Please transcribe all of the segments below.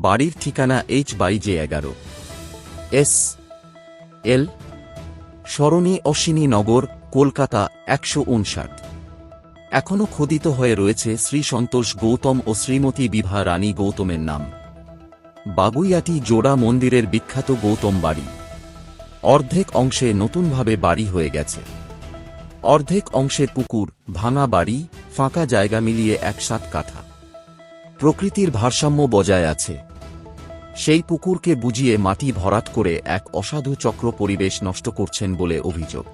বাড়ির ঠিকানা H by J এগারো। এস, এল, সরণি অশ্বিনী নগর, কলকাতা একশো উনষাট। এখনও খোদিত হয়ে রয়েছে শ্রী সন্তোষ গৌতম ও শ্রীমতী বিভা রানী গৌতমের নাম। বাগুইয়াটি জোড়া মন্দিরের বিখ্যাত গৌতম বাড়ি। অর্ধেক অংশে নতুনভাবে বাড়ি হয়ে গেছে। অর্ধেক অংশে পুকুর, ভাঙা বাড়ি, ফাঁকা জায়গা মিলিয়ে এক সাত কাঠা। প্রকৃতির ভারসাম্য বজায় আছে। সেই পুকুরকে বুঝিয়ে মাটি ভরাট করে এক অসাধু চক্র পরিবেশ নষ্ট করছেন বলে অভিযোগ।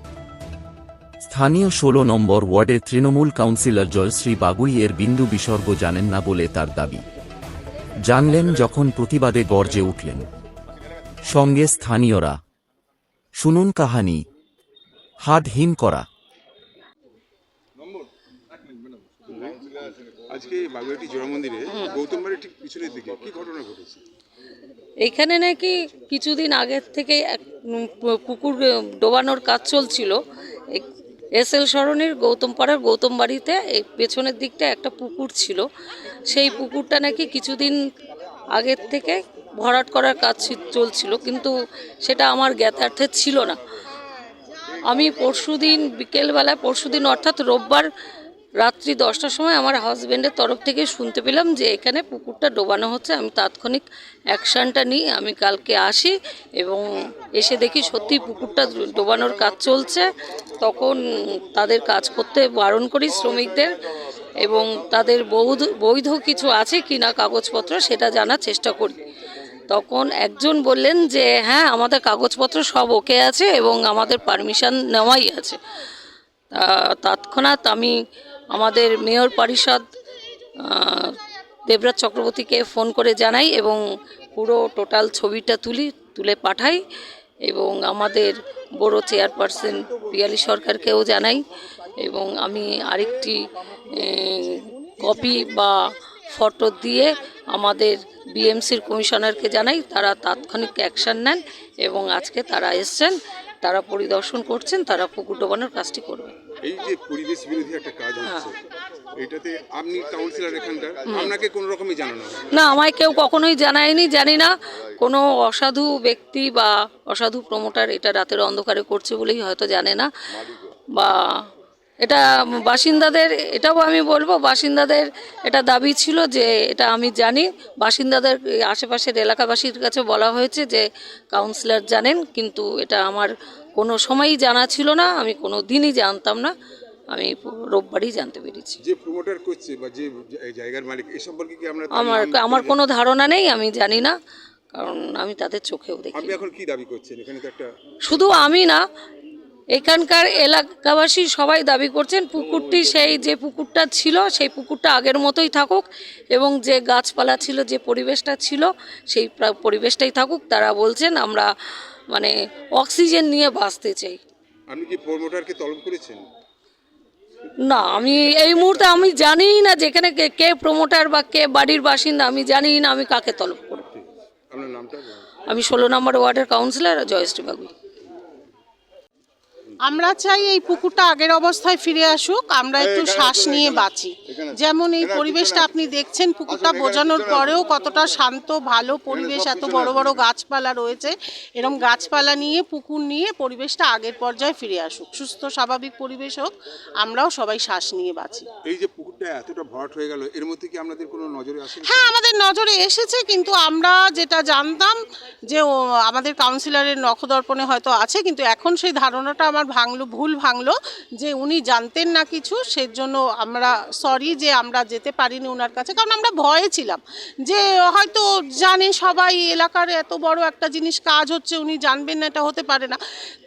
স্থানীয় ষোলো নম্বর ওয়ার্ডের তৃণমূল কাউন্সিলর জয়শ্রী বাগুই এর বিন্দু বিসর্গ জানেন না বলে তার দাবি। জানলেন যখন প্রতিবাদে গর্জে উঠলেন। সঙ্গে স্থানীয়রা, শুনুন কাহানি হাত হিম করা। আজকে বাগুয়াটি জোড়া মন্দিরে গৌতম বাড়ির ঠিক পিছনের দিকে কি ঘটনা ঘটেছে? এইখানে নাকি কিছুদিন আগের থেকে এক পুকুর ডোবানোর কাজ চলছিল। এস এল সরণির গৌতম পাড়ার গৌতম বাড়িতে পেছনের দিকটা একটা পুকুর ছিল। সেই পুকুরটা নাকি কিছুদিন আগের থেকে ভরাট করার কাজ চলছিল, কিন্তু সেটা আমার জ্ঞাতার্থে ছিল না। আমি পরশুদিন বিকেলবেলায়, পরশুদিন অর্থাৎ রোববার রাত্রি দশটার সময় আমার হাজব্যান্ডের তরফ থেকে শুনতে পেলাম যে এখানে পুকুরটা ডোবানো হচ্ছে। আমি তাৎক্ষণিক অ্যাকশানটা নিই। আমি কালকে আসি এবং এসে দেখি সত্যি পুকুরটা ডোবানোর কাজ চলছে। তখন তাদের কাজ করতে বারণ করি শ্রমিকদের এবং তাদের বৌধ, বৈধ কিছু আছে কি না কাগজপত্র সেটা জানার চেষ্টা করি। তখন একজন বললেন যে হ্যাঁ আমাদের কাগজপত্র সব ওকে আছে এবং আমাদের পারমিশন নেওয়াই আছে। তৎক্ষণাৎ আমি আমাদের মেয়র পরিষদ দেবরাজ চক্রবর্তীকে ফোন করে জানাই এবং পুরো টোটাল ছবিটা তুলি, তুলে পাঠাই এবং আমাদের বড় চেয়ারপারসন পিয়ালি সরকারকেও জানাই এবং আমি আরেকটি কপি বা ফটো দিয়ে আমাদের বিএমসির কমিশনারকে জানাই, তারা তাৎক্ষণিক অ্যাকশন নেন এবং আজকে তারা এসছেন। তারা পরিদর্শন করছেন তারা পুকুর ডোবানোর কাজটি করবে। এই যে পরিবেশ বিরোধী একটা কাজ হচ্ছে এটাতে আপনি কাউন্সিলর এখানকার আপনাকে কোনো রকমই জানানো না আমায় কেউ কখনোই জানায়নি জানি না। কোনো অসাধু ব্যক্তি বা অসাধু প্রমোটার এটা রাতের অন্ধকারে করছে বলেই হয়তো জানে না। বা এটা বাসিন্দাদের এটাও আমি বলব বাসিন্দাদের এটা দাবি ছিল যে এটা আমি জানি। বাসিন্দাদের আশেপাশের এলাকাবাসীর কাছে বলা হয়েছে যে কাউন্সিলর জানেন কিন্তু এটা আমার কোনো সময়ই জানা ছিল না আমি কোনো দিনই জানতাম না। আমি রোববারই জানতে পেরেছি। যে প্রমোটার করছে বা যে জায়গার মালিক সম্পর্কে কি আমরা আমার আমার কোনো ধারণা নেই আমি জানি না কারণ আমি তাদের চোখেও দেখি আপনি এখন কি দাবি করছেন? এখানে তো একটা শুধু আমি না এখানকার এলাকাবাসী সবাই দাবি করছেন পুকুরটি সেই যে পুকুরটা ছিল সেই পুকুরটা আগের মতোই থাকুক এবং যে গাছপালা ছিল যে পরিবেশটা ছিল সেই পরিবেশটাই থাকুক। তারা বলছেন আমরা মানে অক্সিজেন নিয়ে বাঁচতে চাই। আপনি কি প্রমোটারকে তলব করেছেন? না আমি এই মুহূর্তে আমি জানিই না যেখানে কে- প্রমোটার বা কে বাড়ির বাসিন্দা আমি জানিই না আমি কাকে তলব করব। আমি ষোলো নম্বর ওয়ার্ডের কাউন্সিলর জয়শ্রী বাবু আমরা চাই এই পুকুরটা আগের অবস্থায় ফিরে আসুক আমরা একটু শ্বাস নিয়ে বাঁচি। যেমন এই পরিবেশটা আপনি দেখছেন পুকুরটা বোঝানোর পরেও কতটা শান্ত ভালো পরিবেশ এত বড় বড় গাছপালা রয়েছে। এরম গাছপালা নিয়ে পুকুর নিয়ে পরিবেশটা আগের পর্যায়ে ফিরে আসুক। সুস্থ স্বাভাবিক পরিবেশ হোক আমরাও সবাই শ্বাস নিয়ে বাঁচি। এই যে হয়ে আমাদের নজরে এসেছে, কিন্তু আমরা যেটা জানতাম যে আমাদের কাউন্সিলরের নখদর্পণে হয়তো আছে, কিন্তু এখন সেই ধারণাটা আমার ভাঙলো, ভুল ভাঙলো যে উনি জানতেন না কিছু, সেজন্য আমরা সরি যে আমরা যেতে পারিনি ওনার কাছে, কারণ আমরা ভয়ে ছিলাম যে হয়তো জানে সবাই এলাকার এত বড় একটা জিনিস কাজ হচ্ছে, উনি জানবেন না, এটা হতে পারে না।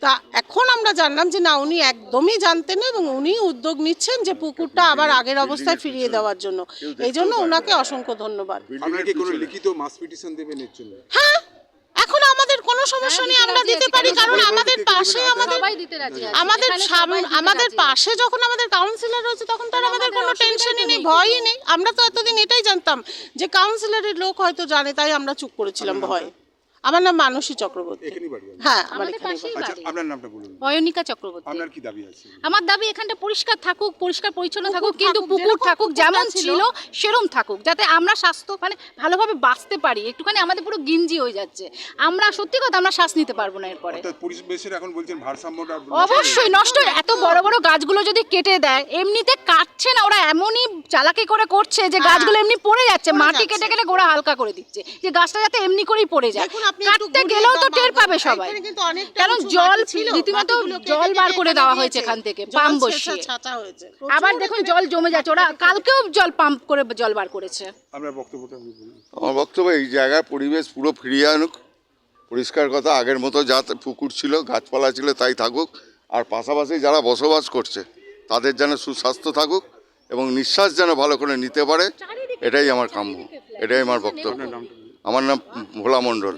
তা এখন আমরা জানলাম যে না, উনি একদমই জানতেন না এবং উনি উদ্যোগ নিচ্ছেন যে পুকুরটা আবার আগের অবস্থায় ফিরিয়ে দেওয়ার জন্য। এই জন্য ওনাকে অসংখ্য ধন্যবাদ। আপনারা কি কোনো লিখিত মাস পিটিশন দেবেন এর জন্য? হ্যাঁ? এখন আমাদের কোনো সমস্যা নেই আমরা দিতে পারি কারণ আমাদের পাশে আমাদের আমাদের সাম- আমাদের পাশে যখন আমাদের কাউন্সিলর রয়েছে তখন তো আমাদের কোনো টেনশনই নেই ভয়ই নেই। আমরা তো এতদিন এটাই জানতাম যে কাউন্সিলরের লোক হয়তো জানে তাই আমরা চুপ করেছিলাম ভয়ে। আমার নাম মানসী চক্রবর্তী। এখানেই বাড়ি আপনার? হ্যাঁ আমার আমাদের এখানে পাশেই আচ্ছা বাড়ি। আপনার নামটা বলুন। অয়নিকা চক্রবর্তী। আপনার কি দাবি আছে? আমার দাবি এখানটা পরিষ্কার থাকুক পরিষ্কার পরিচ্ছন্ন পুকুর থাকুক কিন্তু থাকুক, পুকুর যেরকম থাকুক পুকুরটা যেমন ছিল। ছিল সেরম থাকুক যাতে আমরা স্বাস্থ্য মানে ভালোভাবে বাঁচতে পারি। একটুখানি আমাদের পুরো গিঞ্জি হয়ে যাচ্ছে। আমরা সত্যি কথা আমরা শ্বাস নিতে পারব না এরপরে। অর্থাৎ পরিবেশের এখন বলছেন ভারসাম্যটা অবশ্যই নষ্ট এত বড় বড় গাছগুলো যদি কেটে দেয় এমনিতে কাটছে না ওরা এমনই চালাকি করে করছে যে গাছগুলো এমনি পড়ে যাচ্ছে মাটি। কেটে গেলে গোড়া হালকা করে দিচ্ছে। যে গাছটা যাতে এমনি করেই পড়ে যায়। দেখুন কাটতে গেলেও তো টের পাবে সবাই। কারণ জল ছিল, রীতিমতো জল বার করে দেওয়া হয়েছে এখান থেকে পাম্প বসিয়ে। আবার দেখুন জল জমে যাচ্ছে ওরা কালকেও জল পাম্প করে জল বার করেছে। আপনার বক্তব্যটা আমার বক্তব্য এই জায়গার পরিবেশ পুরো ফিরিয়ে আনুক। পরিষ্কার কথা আগের মতো যা পুকুর ছিল গাছপালা ছিল তাই থাকুক। আর পাশাপাশি যারা বসবাস করছে তাদের যেন সুস্বাস্থ্য থাকুক এবং নিঃশ্বাস যেন ভালো করে নিতে পারে এটাই আমার কাম্য। এটাই আমার বক্তব্য। আমার নাম ভোলা মণ্ডল।